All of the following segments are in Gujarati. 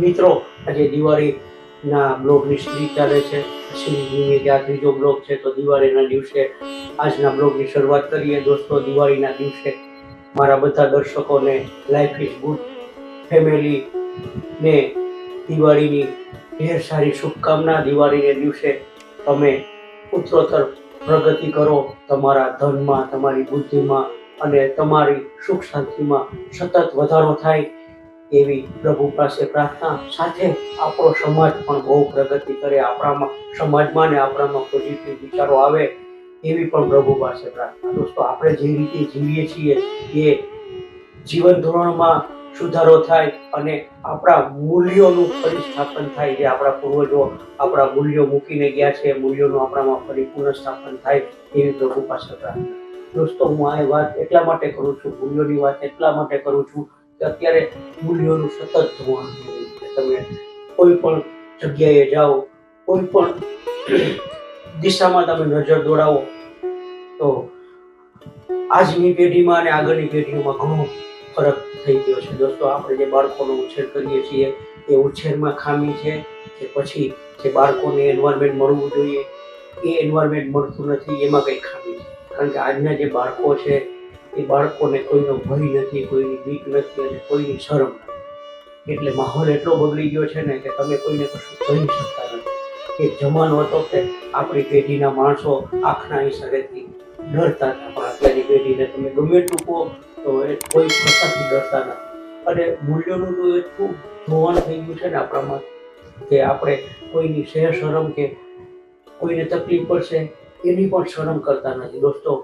મિત્રો, આજે દિવાળીના બ્લોગની સિરીઝ ચાલે છે. સિરીઝની આ ત્રીજો બ્લોગ છે, તો દિવાળીના દિવસે આજના બ્લોગની શરૂઆત કરીએ. દોસ્તો, દિવાળીના દિવસે મારા બધા દર્શકોને લાઈફ ઇઝ ગુડ ફેમિલી ને દિવાળીની ઢેર સારી શુભકામના. દિવાળીને દિવસે તમે ઉત્તરોત્તર પ્રગતિ કરો, તમારા ધનમાં, તમારી બુદ્ધિમાં અને તમારી સુખ શાંતિમાં સતત વધારો થાય. એવી પ્રભુ પાસે પ્રાર્થના સાથે આપણો સમાજ પણ બહુ પ્રગતિ કરે, આપણામાં સમાજમાં ને આપણામાં પોઝિટિવ વિચારો આવે એવી પણ પ્રભુ પાસે પ્રાર્થના. દોસ્તો, આપણે જે રીતે જીવીએ છીએ એ જીવન ધોરણમાં સુધારો થાય અને આપણા મૂલ્યોનું પરિસ્થાપન થાય. જે આપણા પૂર્વજો આપણા મૂલ્યો મૂકીને ગયા છે, મૂલ્યોનું આપણામાં ફરી પુનઃસ્થાપન થાય એવી પ્રભુ પાસે પ્રાર્થના. દોસ્તો, હું આ વાત એટલા માટે કરું છું, મૂલ્યોની વાત એટલા માટે કરું છું કે અત્યારે મૂલ્યોનું સતત ધોવાણ થઈ રહ્યું છે. તમે કોઈ પણ જગ્યાએ જાઓ, કોઈ પણ દિશામાં તમે નજર દોડાવો, તો આજની પેઢીમાં અને આગળની પેઢીઓમાં ઘણો ફરક થઈ ગયો છે. દોસ્તો, આપણે જે બાળકોનો ઉછેર કરીએ છીએ, એ ઉછેરમાં ખામી છે કે પછી જે બાળકોને એન્વાયરમેન્ટ મળવું જોઈએ, એ એન્વાયરમેન્ટ મળતું નથી, એમાં કંઈ ખામી છે. કારણ કે આજના જે બાળકો છે એ બાળકોને કોઈનો ભય નથી, કોઈની બીક નથી અને કોઈની શરમ એટલે માહોલ એટલો બગડી ગયો છે ને કે તમે કોઈને કશું કહી શકતા નથી. એ જમાનો હતો કે આપણી પેઢીના માણસો આંખના ઈશારેથી ડરતા હતા. પણ અત્યારની પેઢીને તમે ગમે એટલું કહો તો એ કોઈ પ્રકારથી ડરતા નથી. અને મૂલ્યોનું તો એટલું ધોવાણ થઈ ગયું છે ને આપણામાં કે આપણે કોઈની શેર શરમ કે કોઈને તકલીફ પડશે એની પણ શરમ કરતા નથી. દોસ્તો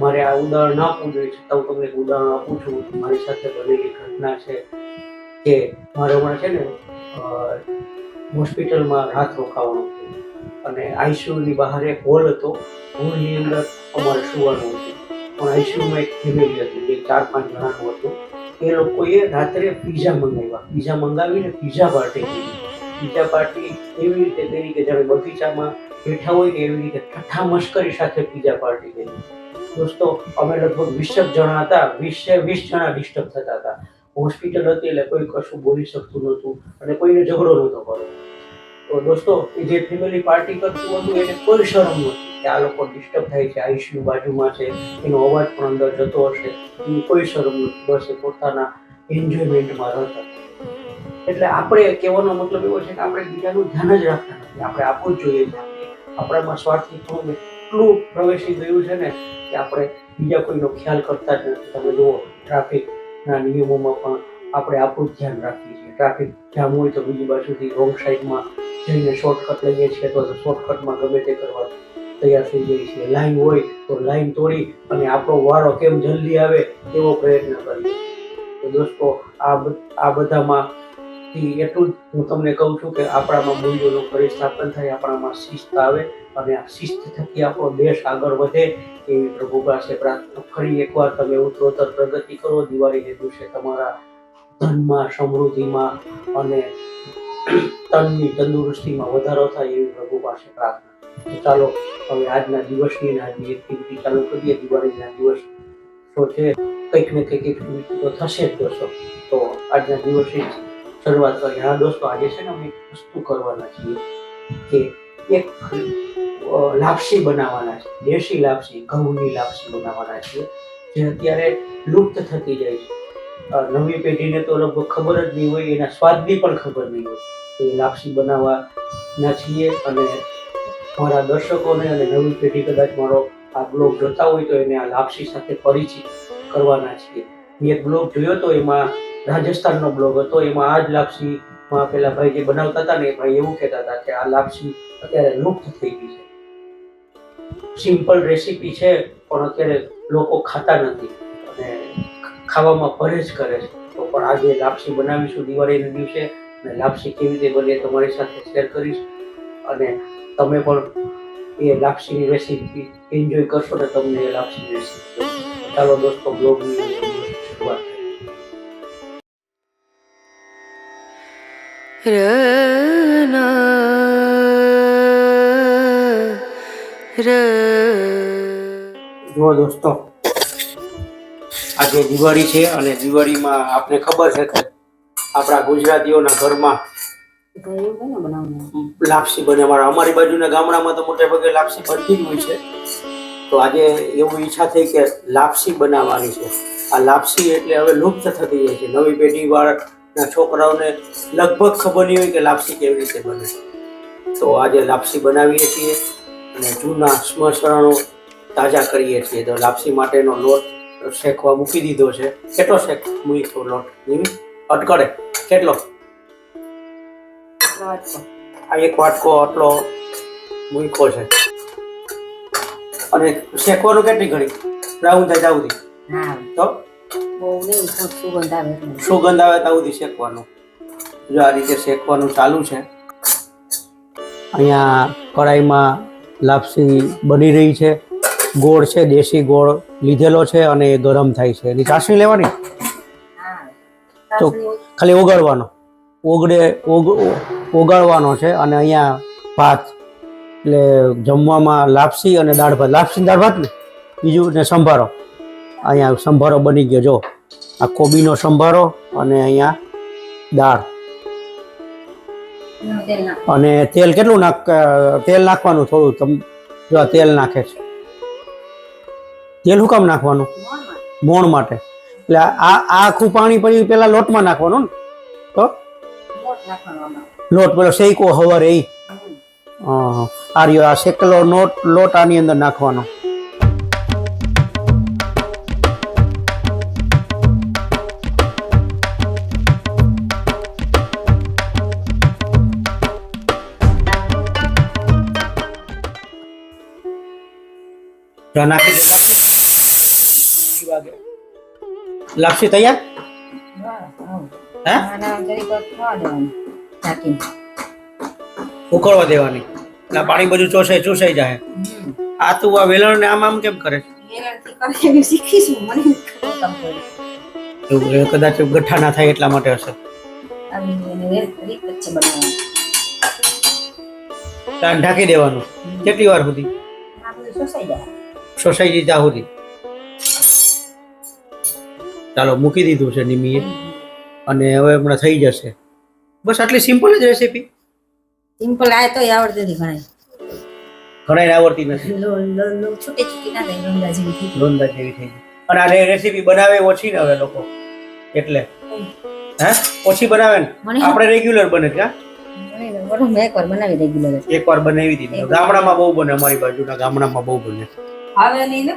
મારે આ ઉદાહરણ આપવું જોઈએ, છતાં હું તમને ઉદાહરણ આપું છું. મારી સાથે બનેલી ઘટના છે કે મારે હમણાં છે ને હોસ્પિટલમાં રાત રોકાવાનું હતું. અને આઈસીયુની બહાર એક હોલ હતો. હોલની અંદર અમારે સુવાનું હતું. પણ આઈસીયુમાં એક ફેમિલી હતી જે ચાર, પાંચ જણાનું હતું. એ લોકોએ રાત્રે પીઝા મંગાવ્યા. પીઝા મંગાવીને પીઝા પાર્ટી કરી. પીઝા પાર્ટી એવી રીતે કરી કે જ્યારે બગીચામાં બેઠા હોય એવી રીતે ઠઠ્ઠા મશ્કરી સાથે પીઝા પાર્ટી કરી. દોસ્તો, અમે લગભગ વીસ જ જણા હતા. વીસે, વીસ જણા ડિસ્ટર્બ થતા હતા. હોસ્પિટલ હતી એટલે કોઈ કશું બોલી શકતું નહોતું અને કોઈને ઝઘડો નહોતો કરવો તો દોસ્તો જે ફેમિલી પાર્ટી કરતું હતું, એને કોઈ શરમ નહોતી કે આ લોકો ડિસ્ટર્બ થાય છે આઈસીયુ બાજુમાં છે, એનો અવાજ પણ અંદર જતો હશે. એની કોઈ શરમ નથી બસ એ પોતાના એન્જોયમેન્ટમાં રહેતા એટલે આપણે કહેવાનો મતલબ એવો છે કે આપણે બીજાનું ધ્યાન જ રાખતા નથી. આપણે આપવું જ જોઈએ. આપણામાં સ્વાર્થી પણ એટલું પ્રવેશી ગયું છે ને કે આપણે બીજા કોઈનો ખ્યાલ કરતા જ નથી. તમે જુઓ, ટ્રાફિકના નિયમોમાં પણ આપણે આપણું ધ્યાન રાખીએ છીએ. ટ્રાફિક જામ હોય તો બીજી બાજુથી રોંગ સાઈડમાં જઈને શોર્ટકટ લઈએ છીએ તો શોર્ટકટમાં ગમે તે કરવા તૈયાર થઈ જઈએ છીએ. લાઈન હોય તો લાઈન તોડી અને આપણો વારો કેમ જલ્દી આવે એવો પ્રયત્ન કરીએ. તો દોસ્તો, આ આ બધામાં એટલું જ હું તમને કહું છું કે આપણામાં મૂલ્યોનું પરિસ્થાપન થાય, આપણામાં શિસ્ત આવે અને આ શિસ્ત થકી આપણો દેશ આગળ વધે એવી પ્રભુ પાસે પ્રાર્થના ફરી એકવાર તમે ઉત્તરોત્તર પ્રગતિ કરો, દિવાળીને દિવસે તમારા ધનમાં, સમૃદ્ધિમાં અને તનની તંદુરસ્તીમાં વધારો થાય એવી પ્રભુ પાસે પ્રાર્થના. ચાલો, હવે આજના દિવસની આજની એક્ટિવિટી ચાલુ કરીએ. દિવાળીના દિવસ તો છે? કંઈક ને કંઈક એક્ટિવિટી તો થશે જ, દોસ્તો. તો આજના દિવસે શરૂઆત કરી. હા, દોસ્તો, આજે છે ને અમે વસ્તુ કરવાના છીએ કે એક લાપસી બનાવવાના છે. દેશી લાપસી, ઘઉંની લાપસી બનાવવાના છીએ, જે અત્યારે લુપ્ત થતી જાય છે. નવી પેઢીને તો લગભગ ખબર જ નહીં હોય, એના સ્વાદની પણ ખબર નહીં હોય. તો એ લાપસી બનાવવાના છીએ અને મારા દર્શકોને અને નવી પેઢી કદાચ મારો આ બ્લોગ જોતા હોય તો એને આ લાપસી સાથે પરિચિત કરવાના છીએ. મેં એક બ્લોગ જોયો તો એમાં રાજસ્થાનનો બ્લોગ હતો. એમાં આ જ લાપસીમાં પેલા ભાઈ જે બનાવતા હતા ને, એ ભાઈ એવું કહેતા હતા કે આ લાપસી અત્યારે લુપ્ત થઈ ગઈ છે. સિમ્પલ રેસીપી છે, પણ અત્યારે લોકો ખાતા નથી અને ખાવામાં પરેજ કરે છે. તો પણ આજે લાપસી બનાવીશું દિવાળીના દિવસે અને લાપસી કેવી રીતે બને તમારી સાથે શેર કરીશ. અને તમે પણ એ લાપસીની રેસીપી એન્જોય કરશો ને, તમને એ લાપસીની રેસીપી ચાલો દોસ્તો બ્લોગની જુઓ દોસ્તો, આજે દિવાળી છે અને દિવાળીમાં આપને ખબર છે કે આપણા ગુજરાતીઓના ઘરમાં લાપસી બને. અમારા અમારી બાજુના ગામડામાં તો મોટે ભાગે લાપસી બનતી જ હોય છે. તો આજે એવું ઈચ્છા થઈ કે લાપસી બનાવવાની છે. આ લાપસી એટલે હવે લુપ્ત થતી જાય છે. નવી પેઢી વાળાના છોકરાઓને લગભગ ખબર નહીં હોય કે લાપસી કેવી રીતે બને. તો આજે લાપસી બનાવીએ છીએ અને જૂના સ્મરણો તાજા કરીએ છીએ. તો લાપસી માટેનો લોટ શેકવા મૂકી દીધો છે. કેટલો શેક? મૂકીશું લોટ નિમિ અટકળે. કેટલો? આ એક વાટકો આટલો મૂકો છે. અને શેકવાનું કેટલી ઘડી? રાઉન્ડ થાય જાવું તો સુગંધ આવે ત્યાં સુધી શેકવાનું. જો આ રીતે શેકવાનું ચાલુ છે. અહીંયા કડાઈમાં લાપસી બની રહી છે. ગોળ છે દેશી ગોળ લીધેલો છે અને એ ગરમ થાય છે. એની ચાસણી લેવાની? તો ખાલી ઓગાળવાનો. ઓગળે ઓગ ઓગાળવાનો છે અને અહીંયા ભાત. એટલે જમવામાં લાપસી અને દાળ ભાત. લાપસી દાળ ભાત ને? બીજું ને સંભારો. અહીંયા સંભારો બની ગયો જો. આ કોબીનો સંભારો અને અહીંયા દાળ. અને તેલ કેટલું નાખ તેલ નાખવાનું થોડું તમ જો આ તેલ નાખે છે. તેલ શું કામ નાખવાનું? મોણ માટે. એટલે આ આખું પાણી પછી પેલા લોટમાં નાખવાનું ને? તો? લોટ પેલો શેકો હવર એ આર્યો આ શેકેલો નોટ લોટ આની અંદર નાખવાનો. તો નાખી દે લાપસી. તૈયાર. ઉકળવા દેવાની ના પાણી બધું ચોસાઈ ચોસાઈ જાય. આ તું આ વેલણ ને આમ આમ કેમ કરે કદાચ ગઠ્ઠા ના થાય એટલા માટે હશે ઢાંકી દેવાનું કેટલી વાર સુધી સોસાયટી ત્યાં ચાલો મૂકી દીધું છે નિમીએ. અને હવે હમણાં થઈ જશે. બસ આટલી સિમ્પલ જ રેસીપી સિમ્પલ આ તો આવડતી હતી ઘણા ઘણા આવડતી નથી. લો લો લો છૂટી છૂટી ના થાય લોંદા જેવી થઈ. લોંદા જેવી થઈ અને આ રેસીપી બનાવે ઓછી ને હવે લોકો. એટલે. હે? ઓછી બનાવે ને? આપણે રેગ્યુલર બને છે એક વાર મેં એકવાર બનાવી રેગ્યુલર એકવાર બનાવી દીધી. ગામડામાં બહુ બને અમારી બાજુના ગામડામાં બહુ બને. હવે નહીં ને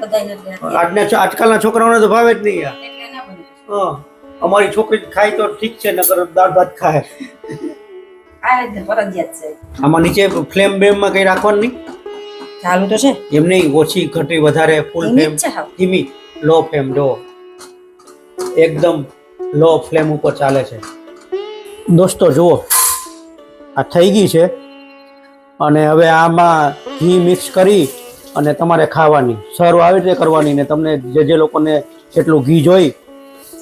આજના આજકાલના છોકરાઓને તો ભાવે જ નહીં યાર. હા અમારી છોકરી ખાય તો ઠીક છે નકર દાળ ભાત ખાય. આમાં નીચે ફ્લેમ બેમમાં કઈ રાખવાનું નહીં? ચાલુ તો છે. એમ નહીં ઓછી ઘટી વધારે ફૂલ ફ્લેમ ધીમી લો ફ્લેમ જો એકદમ લો ફ્લેમ ઉપર ચાલે છે. દોસ્તો જુઓ. આ થઈ ગઈ છે. અને હવે આમાં ઘી મિક્સ કરી અને તમારે ખાવાની, સર્વ આવી રીતે કરવાની ને તમને જે જે લોકોને જેટલું ઘી જોઈ,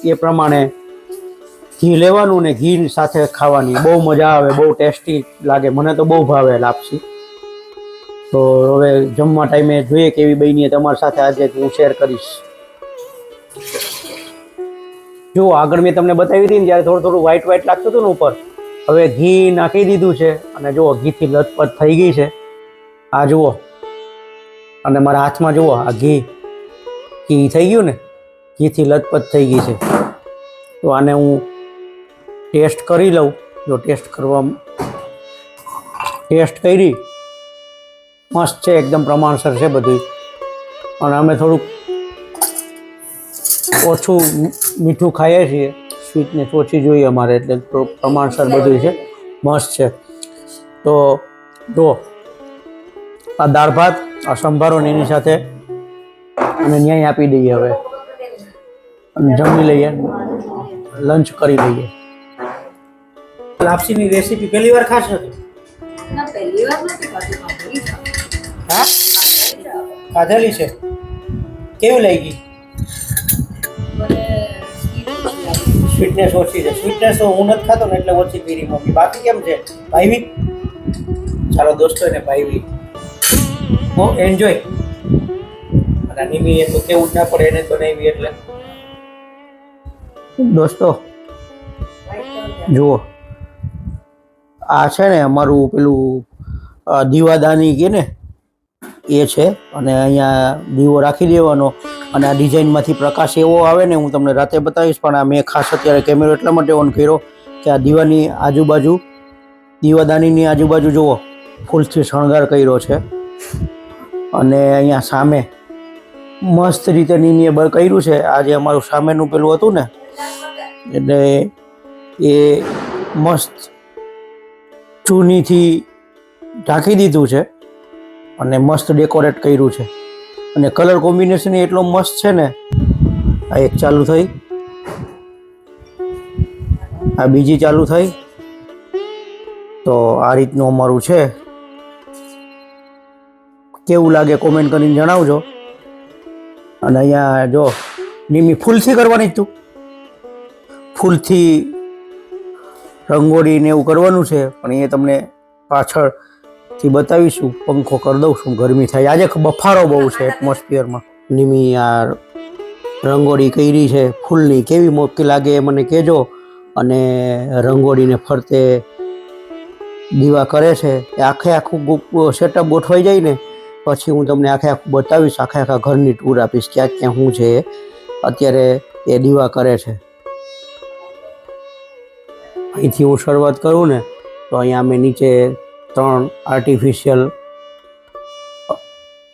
એ પ્રમાણે ઘી લેવાનું ને ઘી સાથે ખાવાની. બહુ મજા આવે, બહુ ટેસ્ટી લાગે. મને તો બહુ ભાવે લાપસી. તો હવે જમવા ટાઈમે જોઈએ કેવી બની તમારી સાથે આજે હું શેર કરીશ. જો, આગળ મેં તમને બતાવી હતી ને જ્યારે થોડું થોડું વ્હાઈટ વ્હાઈટ લાગતું હતું ને ઉપર, હવે ઘી નાખી દીધું છે અને જુઓ, ઘીથી લથપથ થઈ ગઈ છે. આ જુઓ. અને મારા હાથમાં જુઓ, આ ઘી. ઘી થઈ ગયું ને, ઘીથી લથપથ થઈ ગઈ છે. તો આને હું ટેસ્ટ કરી લઉં. જો ટેસ્ટ કરવા ટેસ્ટ કરી, મસ્ત છે, એકદમ પ્રમાણસર છે બધું. અને અમે થોડુંક ઓછું મીઠું ખાઈએ છીએ. સ્વીટને ઓછી જોઈએ અમારે, એટલે પ્રમાણસર બધું છે. મસ્ત છે. તો જો આ દાળ ભાત આ સંભારો ને એની સાથે અને ન્યાય આપી દઈએ હવે. અને જમી લઈએ લંચ કરી લઈએ. લાપસીની રેસીપી પહેલી વાર ખાશો તું ના પહેલી વાર નથી ખાધું, પણ ભૂલી જાઉં. હા? ખાધેલી છે. કેવી લાગી. સ્વીટનેસ ઓછી છે. સ્વીટનેસ તો હું નથી ખાતો ને એટલે ઓછી પીરી મમ્મી. બાકી કેમ છે? ભાઈવી ચાલો દોસ્તો ને ભાઈવી હો એન્જોય અને નિમી એ તો કેવું ના પડે, એને બનાવી એટલે. દોસ્તો, જુઓ. આ છે ને અમારું પેલું દીવાદાની કે ને, એ છે. અને અહીંયા દીવો રાખી દેવાનો. અને આ ડિઝાઇનમાંથી પ્રકાશ એવો આવે ને, હું તમને રાતે બતાવીશ, પણ આ મેં ખાસ અત્યારે કેમેરો એટલા માટે ઓન કર્યો કે આ દીવાની આજુબાજુ, દીવાદાનીની આજુબાજુ જુઓ. ફૂલથી શણગાર કર્યો છે. અને અહીંયા સામે મસ્ત રીતે બર કર્યું છે. આ જે અમારું સામેનું પેલું હતું ને, એટલે એ મસ્ત ચૂનીથી ઢાંકી દીધું છે અને મસ્ત ડેકોરેટ કર્યું છે. અને કલર કોમ્બિનેશન એટલો મસ્ત છે ને, આ એક ચાલુ થઈ, આ બીજી ચાલુ થઈ. તો આ રીતનું અમારું છે. કેવું લાગે કોમેન્ટ કરીને જણાવજો. અને અહીંયા જો, નિમી ફૂલથી કરવાની જ તું. ફૂલથી રંગોળી ને એવું કરવાનું છે, પણ એ તમને પાછળથી બતાવીશું. પંખો કરી દઉં છું, ગરમી થાય. આજે બફારો બહુ છે એટમોસ્ફિયરમાં નિમી આ રંગોળી કરી છે, ફૂલની કેવી મોટી લાગે એ મને કહેજો. અને રંગોળીને ફરતે દીવા કરે છે. એ આખે આખું સેટઅપ ગોઠવાઈ જાય ને પછી હું તમને આખે આખું બતાવીશ, આખે આખા ઘરની ટૂર આપીશ ક્યાં ક્યાં શું છે. અત્યારે એ દીવા કરે છે અહીંથી હું શરૂઆત કરું ને, તો અહીંયા અમે નીચે ત્રણ આર્ટિફિશિયલ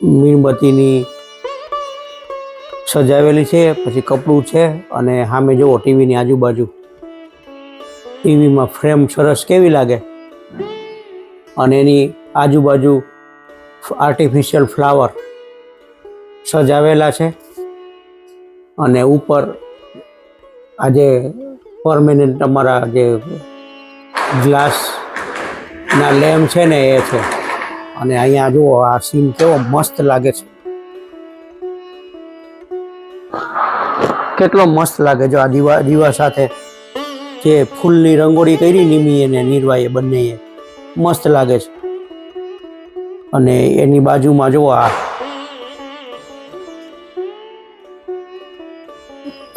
મીણબત્તીની સજાવેલી છે, પછી કપડું છે અને સામે જુઓ ટીવીની આજુબાજુ ટીવીમાં ફ્રેમ સરસ કેવી લાગે અને એની આજુબાજુ આર્ટિફિશિયલ ફ્લાવર સજાવેલા છે. અને ઉપર આજે પરમેનન્ટ તમારા જે ગ્લાસના લેમ્પ છે ને એ છે. અને અહીંયા જુઓ, આ સીન કેવો મસ્ત લાગે છે. કેટલો મસ્ત લાગે જો આ દીવા દીવા સાથે જે ફૂલની રંગોળી કરી નિમી અને નીરવાએ બંનેએ. મસ્ત લાગે છે. અને એની બાજુમાં જુઓ આ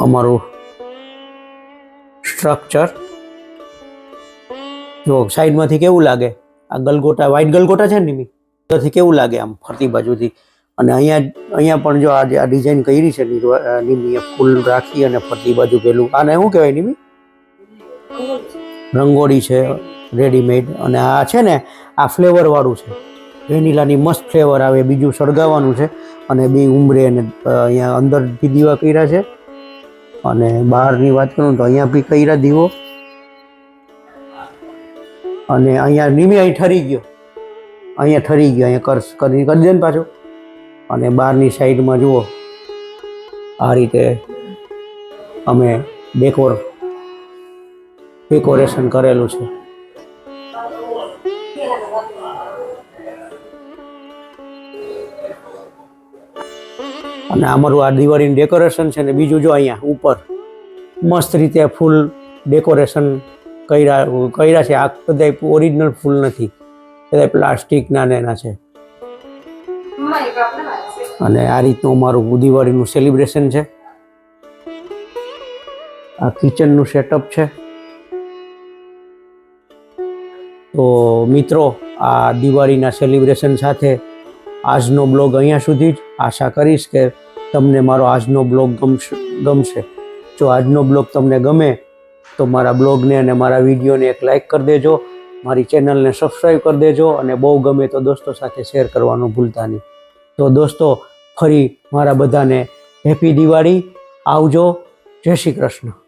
અમારું સ્ટ્રક્ચર જો સાઈડમાંથી કેવું લાગે? આ ગલગોટા વાઈટ ગલગોટા છે ને નિમી? ત્યાંથી કેવું લાગે આમ ફરતી બાજુથી? અને અહીંયા અહીંયા પણ જો આ જે આ ડિઝાઇન કરી છે નિમીએ ફૂલ રાખી અને ફરતી બાજુ પેલું. આને શું કહેવાય નિમી? રંગોળી છે રેડીમેડ અને આ છે ને, આ ફ્લેવરવાળું છે. વેનીલાની મસ્ત ફ્લેવર આવે, બીજું સળગાવવાનું છે. અને બે ઉમરે અને અહીંયા અંદરથી દીવા કર્યા છે. અને બહારની વાત કરું તો અહીંયા બી કર્યા દીવો. અને અહીંયા નિમી અહીં ઠરી ગયો. અહીંયા ઠરી ગયો, અહીંયા કરશ કરી કરી ને પાછો. અને બહારની સાઈડમાં જુઓ. આ રીતે અમે ડેકોર ડેકોરેશન કરેલું છે. અને અમારું આ દિવાળીનું ડેકોરેશન છે ને બીજું જો અહીંયા ઉપર મસ્ત રીતે ફૂલ ડેકોરેશન કર્યા કર્યા છે. આ બધા ઓરિજિનલ ફૂલ નથી. બધા પ્લાસ્ટિકના ને એના છે. અને આ રીતનું અમારું દિવાળીનું સેલિબ્રેશન છે. આ કિચનનું સેટઅપ છે. તો મિત્રો, આ દિવાળીના સેલિબ્રેશન સાથે આજનો બ્લોગ અહીંયા સુધી જ. આશા કરીશ કે તમને મારો આજનો બ્લોગ ગમશે ગમશે. જો આજનો બ્લોગ તમને ગમે, તો મારા બ્લોગને અને મારા વિડીયોને એક લાઈક કરી દેજો, મારી ચેનલને સબસ્ક્રાઈબ કરી દેજો અને બહુ ગમે તો દોસ્તો સાથે શેર કરવાનું ભૂલતા નહીં. તો દોસ્તો, ફરી મારા બધાને હેપી દિવાળી. આવજો. જય શ્રી કૃષ્ણ.